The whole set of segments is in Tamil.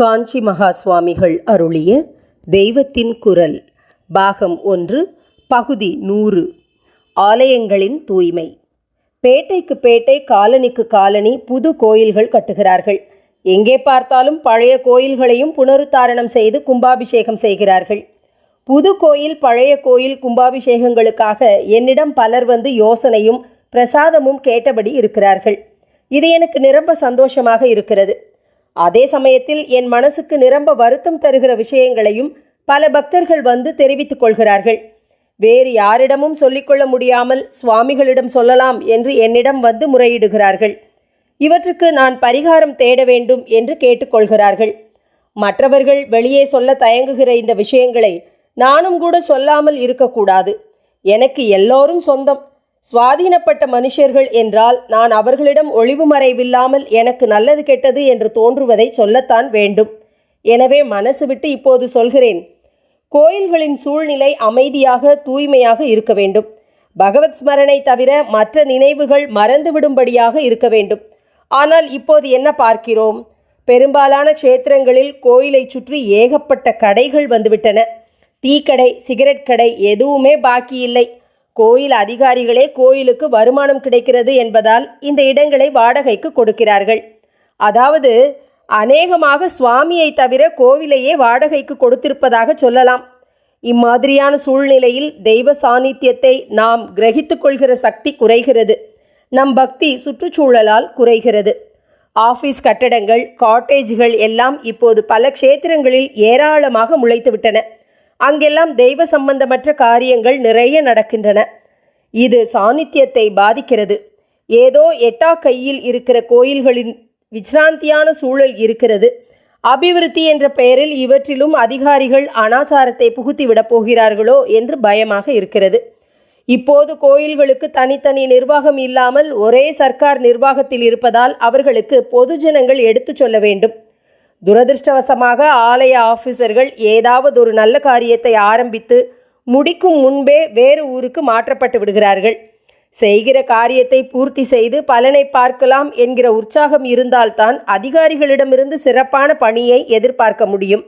காஞ்சி மகா சுவாமிகள் அருளிய தெய்வத்தின் குரல் பாகம் ஒன்று பகுதி நூறு ஆலயங்களின் தூய்மை. பேட்டைக்கு பேட்டை காலனிக்கு காலனி புது கோயில்கள் கட்டுகிறார்கள். எங்கே பார்த்தாலும் பழைய கோயில்களையும் புனருத்தாரணம் செய்து கும்பாபிஷேகம் செய்கிறார்கள். புது கோயில் பழைய கோயில் கும்பாபிஷேகங்களுக்காக என்னிடம் பலர் வந்து யோசனையும் பிரசாதமும் கேட்டபடி இருக்கிறார்கள். இது எனக்கு நிரம்ப சந்தோஷமாக இருக்கிறது. அதே சமயத்தில் என் மனசுக்கு நிரம்ப வருத்தம் தருகிற விஷயங்களையும் பல பக்தர்கள் வந்து தெரிவித்துக் கொள்கிறார்கள். வேறு யாரிடமும் சொல்லிக்கொள்ள முடியாமல் சுவாமிகளிடம் சொல்லலாம் என்று என்னிடம் வந்து முறையிடுகிறார்கள். இவற்றுக்கு நான் பரிகாரம் தேட வேண்டும் என்று கேட்டுக்கொள்கிறார்கள் மற்றவர்கள் வெளியே சொல்ல தயங்குகிற இந்த விஷயங்களை நானும் கூட சொல்லாமல் இருக்கக்கூடாது. எனக்கு எல்லோரும் சொந்தம். சுவாதீனப்பட்ட மனுஷர்கள் என்றால் நான் அவர்களிடம் ஒளிவு மறைவில்லாமல் எனக்கு நல்லது கெட்டது என்று தோன்றுவதை சொல்லத்தான் வேண்டும். எனவே மனசு விட்டு இப்போது சொல்கிறேன். கோயில்களின் சூழ்நிலை அமைதியாக தூய்மையாக இருக்க வேண்டும். பகவத் ஸ்மரணை தவிர மற்ற நினைவுகள் மறந்துவிடும்படியாக இருக்க வேண்டும். ஆனால் இப்போது என்ன பார்க்கிறோம்? பெரும்பாலான க்ஷேத்திரங்களில் கோயிலை சுற்றி ஏகப்பட்ட கடைகள் வந்துவிட்டன. டீக்கடை சிகரெட் கடை எதுவுமே பாக்கி இல்லை கோயில் அதிகாரிகளே கோயிலுக்கு வருமானம் கிடைக்கிறது என்பதால் இந்த இடங்களை வாடகைக்கு கொடுக்கிறார்கள். அதாவது அநேகமாக சுவாமியை தவிர கோவிலையே வாடகைக்கு கொடுத்திருப்பதாக சொல்லலாம். இம்மாதிரியான சூழ்நிலையில் தெய்வ சாநித்தியத்தை நாம் கிரகித்துக்கொள்கிற சக்தி குறைகிறது. நம் பக்தி சுற்றுச்சூழலால் குறைகிறது. ஆஃபீஸ் கட்டடங்கள் காட்டேஜ்கள் எல்லாம் இப்போது பல க்ஷேத்திரங்களில் ஏராளமாக முளைத்துவிட்டன. அங்கெல்லாம் தெய்வ சம்பந்தமற்ற காரியங்கள் நிறைய நடக்கின்றன. இது சாநித்தியத்தை பாதிக்கிறது. ஏதோ எட்டா கையில் இருக்கிற கோயில்களின் விசிராந்தியான சூழல் இருக்கிறது. அபிவிருத்தி என்ற பெயரில் இவற்றிலும் அதிகாரிகள் அனாச்சாரத்தை புகுத்திவிடப் போகிறார்களோ என்று பயமாக இருக்கிறது. இப்போது கோயில்களுக்கு தனித்தனி நிர்வாகம் இல்லாமல் ஒரே சர்க்கார் நிர்வாகத்தில் இருப்பதால் அவர்களுக்கு பொதுஜனங்கள் எடுத்துச் சொல்ல வேண்டும். துரதிருஷ்டவசமாக ஆலய ஆஃபீஸர்கள் ஏதாவது ஒரு நல்ல காரியத்தை ஆரம்பித்து முடிக்கும் முன்பே வேறு ஊருக்கு மாற்றப்பட்டு விடுகிறார்கள். செய்கிற காரியத்தை பூர்த்தி செய்து பலனை பார்க்கலாம் என்கிற உற்சாகம் இருந்தால்தான் அதிகாரிகளிடமிருந்து சிறப்பான பணியை எதிர்பார்க்க முடியும்.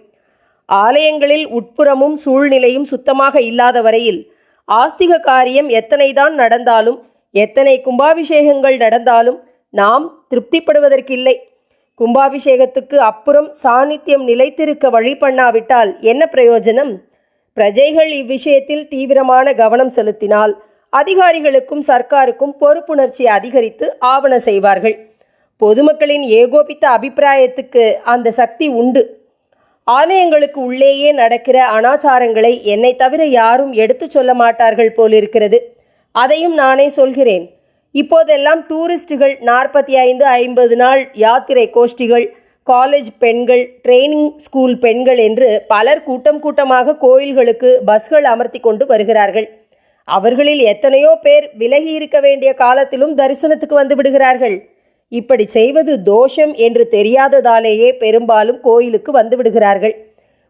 ஆலயங்களில் உட்புறமும் சூழ்நிலையும் சுத்தமாக இல்லாத வரையில் ஆஸ்திக காரியம் எத்தனைதான் நடந்தாலும் எத்தனை கும்பாபிஷேகங்கள் நடந்தாலும் நாம் திருப்திப்படுவதற்கில்லை. கும்பாபிஷேகத்துக்கு அப்புறம் சாநித்தியம் நிலைத்திருக்க வழி பண்ணாவிட்டால் என்ன பிரயோஜனம்? பிரஜைகள் இவ்விஷயத்தில் தீவிரமான கவனம் செலுத்தினால் அதிகாரிகளுக்கும் சர்க்காருக்கும் பொறுப்புணர்ச்சி அதிகரித்து ஆவண செய்வார்கள். பொதுமக்களின் ஏகோபித்த அபிப்பிராயத்துக்கு அந்த சக்தி உண்டு. ஆலயங்களுக்கு உள்ளேயே நடக்கிற அனாச்சாரங்களை என்னை தவிர யாரும் எடுத்துச் சொல்ல மாட்டார்கள் போலிருக்கிறது. அதையும் நானே சொல்கிறேன். இப்போதெல்லாம் டூரிஸ்டுகள் நாற்பத்தி ஐந்து ஐம்பது நாள் யாத்திரை கோஷ்டிகள் காலேஜ் பெண்கள் ட்ரைனிங் ஸ்கூல் பெண்கள் என்று பலர் கூட்டம் கூட்டமாக கோயில்களுக்கு பஸ்கள் அமர்த்தி கொண்டு வருகிறார்கள். அவர்களில் எத்தனையோ பேர் விலகி இருக்க வேண்டிய காலத்திலும் தரிசனத்துக்கு வந்து விடுகிறார்கள். இப்படி செய்வது தோஷம் என்று தெரியாததாலேயே பெரும்பாலும் கோயிலுக்கு வந்து விடுகிறார்கள்.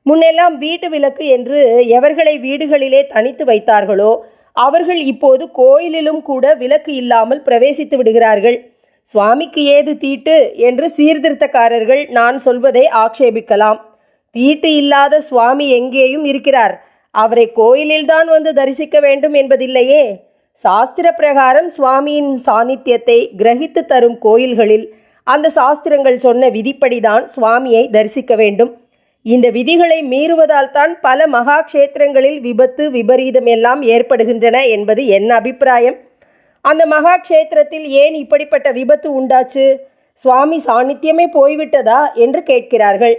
முன்னெல்லாம் வீட்டு விளக்கு என்று எவர்களை வீடுகளிலே தனித்து வைத்தார்களோ அவர்கள் இப்போது கோயிலிலும் கூட விலக்கு இல்லாமல் பிரவேசித்து விடுகிறார்கள். சுவாமிக்கு ஏது தீட்டு என்று சீர்திருத்தக்காரர்கள் நான் சொல்வதை ஆக்ஷேபிக்கலாம் தீட்டு இல்லாத சுவாமி எங்கேயும் இருக்கிறார். அவரை கோயிலில்தான் வந்து தரிசிக்க வேண்டும் என்பதில்லையே. சாஸ்திர பிரகாரம் சுவாமியின் சாநித்தியத்தை கிரகித்து தரும் கோயில்களில் அந்த சாஸ்திரங்கள் சொன்ன விதிப்படிதான் சுவாமியை தரிசிக்க வேண்டும். இந்த விதிகளை மீறுவதால் தான் பல மகா கஷேத்திரங்களில் விபத்து விபரீதம் எல்லாம் ஏற்படுகின்றன என்பது என் அபிப்பிராயம். அந்த மகா க்ஷேத்திரத்தில் ஏன் இப்படிப்பட்ட விபத்து உண்டாச்சு? சுவாமி சாநித்தியமே போய்விட்டதா என்று கேட்கிறார்கள்.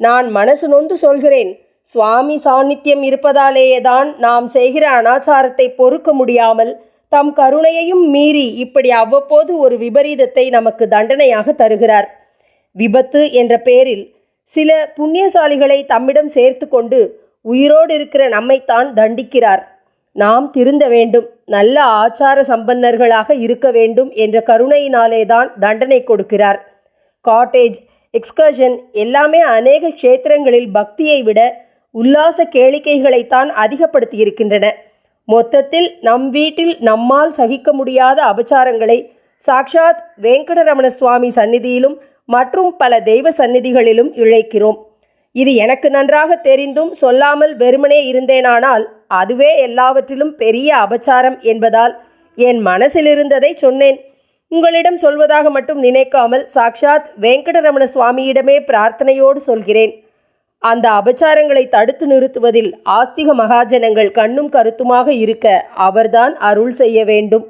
நான் மனசு நொந்து சொல்கிறேன் சுவாமி சாநித்தியம் இருப்பதாலேயே தான் நாம் செய்கிற அனாச்சாரத்தை பொறுக்க முடியாமல் தம் கருணையையும் மீறி இப்படி அவ்வப்போது ஒரு விபரீதத்தை நமக்கு தண்டனையாக தருகிறார். விபத்து என்ற பெயரில் சில புண்ணியசாலிகளை தம்மிடம் சேர்த்து கொண்டு உயிரோடு இருக்கிற நம்மைத்தான் தண்டிக்கிறார். நாம் திருந்த வேண்டும் நல்ல ஆச்சார சம்பன்னர்களாக இருக்க வேண்டும் என்ற கருணையினாலே தான் தண்டனை கொடுக்கிறார். காட்டேஜ் எக்ஸ்கர்ஷன் எல்லாமே அநேக க்ஷேத்திரங்களில் பக்தியை விட உல்லாச கேளிக்கைகளைத்தான் அதிகப்படுத்தி இருக்கின்றன மொத்தத்தில் நம் வீட்டில் நம்மால் சகிக்க முடியாத அபச்சாரங்களை சாக்ஷாத் வெங்கடரமண சுவாமி சந்நிதியிலும் மற்றும் பல தெய்வ சந்நிதிகளிலும் இழைக்கிறோம். இது எனக்கு நன்றாக தெரிந்தும் சொல்லாமல் வெறுமனே இருந்தேனானால் அதுவே எல்லாவற்றிலும் பெரிய அபச்சாரம் என்பதால் என் மனசில் இருந்ததை சொன்னேன். உங்களிடம் சொல்வதாக மட்டும் நினைக்காமல் சாக்ஷாத் வெங்கடரமண சுவாமியிடமே பிரார்த்தனையோடு சொல்கிறேன். அந்த அபச்சாரங்களை தடுத்து நிறுத்துவதில் ஆஸ்திக மகாஜனங்கள் கண்ணும் கருத்துமாக இருக்க அவர்தான் அருள் செய்ய வேண்டும்.